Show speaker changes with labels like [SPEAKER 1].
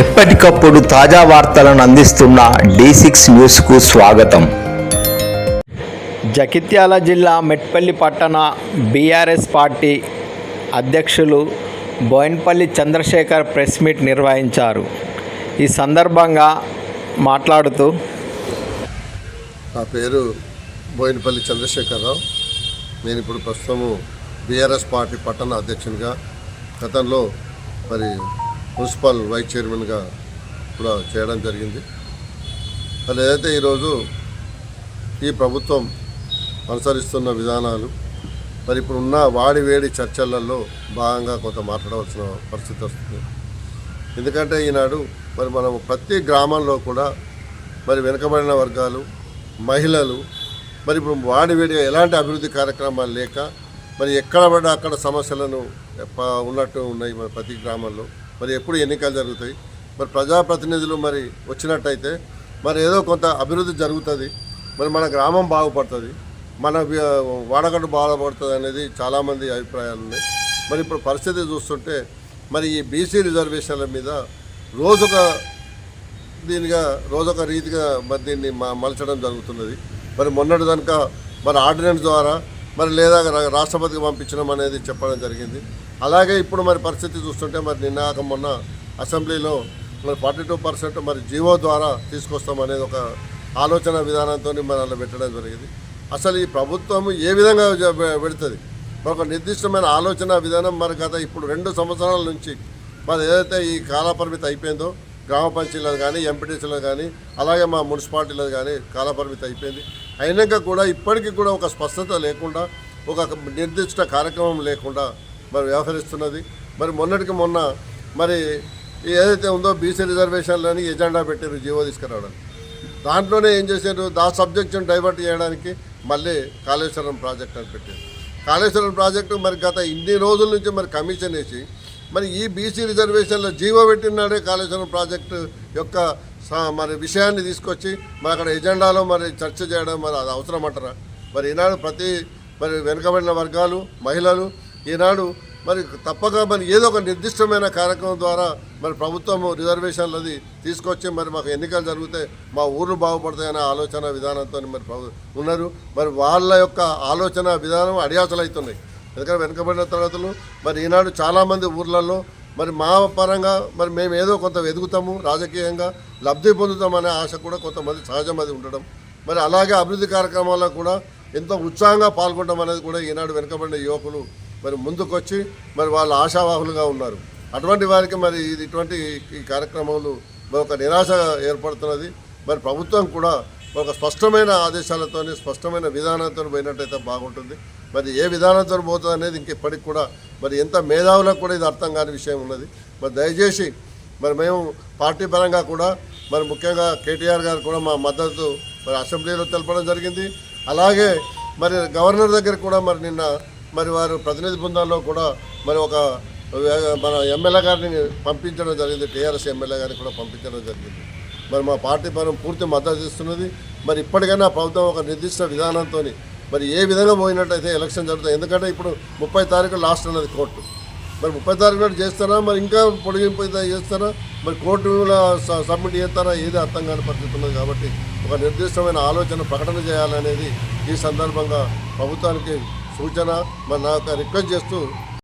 [SPEAKER 1] ఎప్పటికప్పుడు తాజా వార్తలను అందిస్తున్న డి సిక్స్ న్యూస్కు స్వాగతం. జగిత్యాల జిల్లా మెట్పల్లి పట్టణ బీఆర్ఎస్ పార్టీ అధ్యక్షులు బోయిన్పల్లి చంద్రశేఖర్ ప్రెస్ మీట్ నిర్వహించారు. ఈ సందర్భంగా మాట్లాడుతూ
[SPEAKER 2] నా పేరు బోయినపల్లి చంద్రశేఖరరావు. నేను ఇప్పుడు ప్రస్తుతము బీఆర్ఎస్ పార్టీ పట్టణ అధ్యక్షునిగా గతంలో మరి మున్సిపల్ వైస్ చైర్మన్గా కూడా చేయడం జరిగింది. అది ఏదైతే ఈరోజు ఈ ప్రభుత్వం అనుసరిస్తున్న విధానాలు మరి ఇప్పుడు ఉన్న వాడి వేడి చర్చలలో భాగంగా కొంత మాట్లాడవలసిన పరిస్థితి వస్తుంది. ఎందుకంటే ఈనాడు మరి మనం ప్రతి గ్రామంలో కూడా మరి వెనుకబడిన వర్గాలు మహిళలు మరి ఇప్పుడు వాడివేడిగా ఎలాంటి అభివృద్ధి కార్యక్రమాలు లేక మరి ఎక్కడ పడ్డా అక్కడ సమస్యలను ఉన్నట్టు ఉన్నాయి మన ప్రతి గ్రామంలో. మరి ఎప్పుడు ఎన్నికలు జరుగుతాయి? మరి ప్రజాప్రతినిధులు మరి వచ్చినట్టయితే మరి ఏదో కొంత అభివృద్ధి జరుగుతుంది. మరి మన గ్రామం బాగుపడుతుంది. మన వి- బాగుపడుతుంది అనేది చాలామంది అభిప్రాయాలు ఉన్నాయి. మరి ఇప్పుడు పరిస్థితి చూస్తుంటే మరి ఈ బీసీ రిజర్వేషన్ల మీద రోజొక దీనిగా రోజొక రీతిగా మరి దీన్ని మ- మలచడం జరుగుతున్నది. మరి మొన్నటి కనుక మరి ఆర్డినెన్స్ ద్వారా మరి లేదా రాష్ట్రపతికి పంపించడం అనేది చెప్పడం జరిగింది. అలాగే ఇప్పుడు మరి పరిస్థితి చూస్తుంటే మరి నిన్నాక మొన్న అసెంబ్లీలో మరి ఫార్టీ టూ పర్సెంట్ మరి జీవో ద్వారా తీసుకొస్తాం అనేది ఒక ఆలోచన విధానంతో మరి అలా పెట్టడం జరిగింది. అసలు ఈ ప్రభుత్వం ఏ విధంగా పెడుతుంది? మరి ఒక నిర్దిష్టమైన ఆలోచన విధానం మరి గత ఇప్పుడు రెండు సంవత్సరాల నుంచి మరి ఏదైతే ఈ కాలపరిమితి అయిపోయిందో గ్రామ పంచాయతీలో కానీ ఎంపీటీసీలో కానీ అలాగే మా మున్సిపాలిటీలో కానీ కాలపరిమితి అయిపోయింది. అయినాక కూడా ఇప్పటికీ కూడా ఒక స్పష్టత లేకుండా ఒక నిర్దిష్ట కార్యక్రమం లేకుండా మరి వ్యవహరిస్తున్నది. మరి మొన్నటికి మొన్న మరి ఏదైతే ఉందో బీసీ రిజర్వేషన్లని ఎజెండా పెట్టారు జీవో తీసుకురావడం. దాంట్లోనే ఏం చేశారు దా సబ్జెక్టును డైవర్ట్ చేయడానికి మళ్ళీ కాళేశ్వరం ప్రాజెక్ట్ అని పెట్టారు కాళేశ్వరం ప్రాజెక్టు మరి గత ఇన్ని రోజుల నుంచి మరి కమిషన్ వేసి మరి ఈ బీసీ రిజర్వేషన్లో జీవో పెట్టినాడే కాళేశ్వరం ప్రాజెక్టు యొక్క స- మరి విషయాన్ని తీసుకొచ్చి మరి అక్కడ ఎజెండాలో మరి చర్చ చేయడం మరి అది అవసరం అంటారా మరి ఈనాడు ప్రతి మరి వెనుకబడిన వర్గాలు మహిళలు ఈనాడు మరి తప్పక మరి ఏదో ఒక నిర్దిష్టమైన కార్యక్రమం ద్వారా మరి ప్రభుత్వం రిజర్వేషన్లది తీసుకొచ్చి మరి మాకు ఎన్నికలు జరిగితే మా ఊర్లు బాగుపడతాయనే ఆలోచన విధానంతో మరి ఉన్నారు. మరి వాళ్ళ యొక్క ఆలోచన విధానం అడియాసలు అవుతున్నాయి ఎందుకంటే వెనుకబడిన తరగతులు మరి ఈనాడు చాలామంది ఊర్లలో మరి మా పరంగా మరి మేము ఏదో కొంత ఎదుగుతాము రాజకీయంగా లబ్ధి పొందుతామనే ఆశ కూడా కొంతమంది సహజం అది ఉండడం. మరి అలాగే అభివృద్ధి కార్యక్రమాల్లో కూడా ఎంతో ఉత్సాహంగా పాల్గొనడం అనేది కూడా ఈనాడు వెనుకబడిన యువకులు మరి ముందుకొచ్చి మరి వాళ్ళు ఆశావాహులుగా ఉన్నారు. అటువంటి వారికి మరి ఇది ఇటువంటి ఈ కార్యక్రమాలు ఒక నిరాశ ఏర్పడుతున్నది. మరి ప్రభుత్వం కూడా ఒక స్పష్టమైన ఆదేశాలతో స్పష్టమైన విధానంతో పోయినట్టయితే బాగుంటుంది. మరి ఏ విధానంతో పోతుంది అనేది ఇంక ఇప్పటికి కూడా మరి ఎంత మేధావులకు కూడా ఇది అర్థం కాని విషయం ఉన్నది. మరి దయచేసి మరి మేము పార్టీ పరంగా కూడా మరి ముఖ్యంగా కేటీఆర్ గారు కూడా మా మద్దతు మరి అసెంబ్లీలో తెలపడం జరిగింది. అలాగే మరి గవర్నర్ దగ్గర కూడా మరి నిన్న మరి వారు ప్రతినిధి బృందాల్లో కూడా మరి ఒక మన ఎమ్మెల్యే గారిని పంపించడం జరిగింది టీఆర్ఎస్ ఎమ్మెల్యే గారిని కూడా పంపించడం జరిగింది. మరి మా పార్టీ పరం పూర్తి మద్దతు ఇస్తున్నది. మరి ఇప్పటికైనా ప్రభుత్వం ఒక నిర్దిష్ట విధానంతో మరి ఏ విధంగా పోయినట్టయితే ఎలక్షన్ జరుగుతాయి. ఎందుకంటే ఇప్పుడు ముప్పై తారీఖు లాస్ట్ అన్నది కోర్టు. మరి ముప్పై తారీఖు నాడు చేస్తారా? మరి ఇంకా పొడిగింపు చేస్తారా? మరి కోర్టులో సబ్మిట్ చేస్తారా? ఏది అర్థం కాని పరిస్థితి ఉన్నది కాబట్టి ఒక నిర్దిష్టమైన ఆలోచన ప్రకటన చేయాలనేది ఈ సందర్భంగా ప్రభుత్వానికి సూచన మరి నాకు రిక్వెస్ట్ చేస్తూ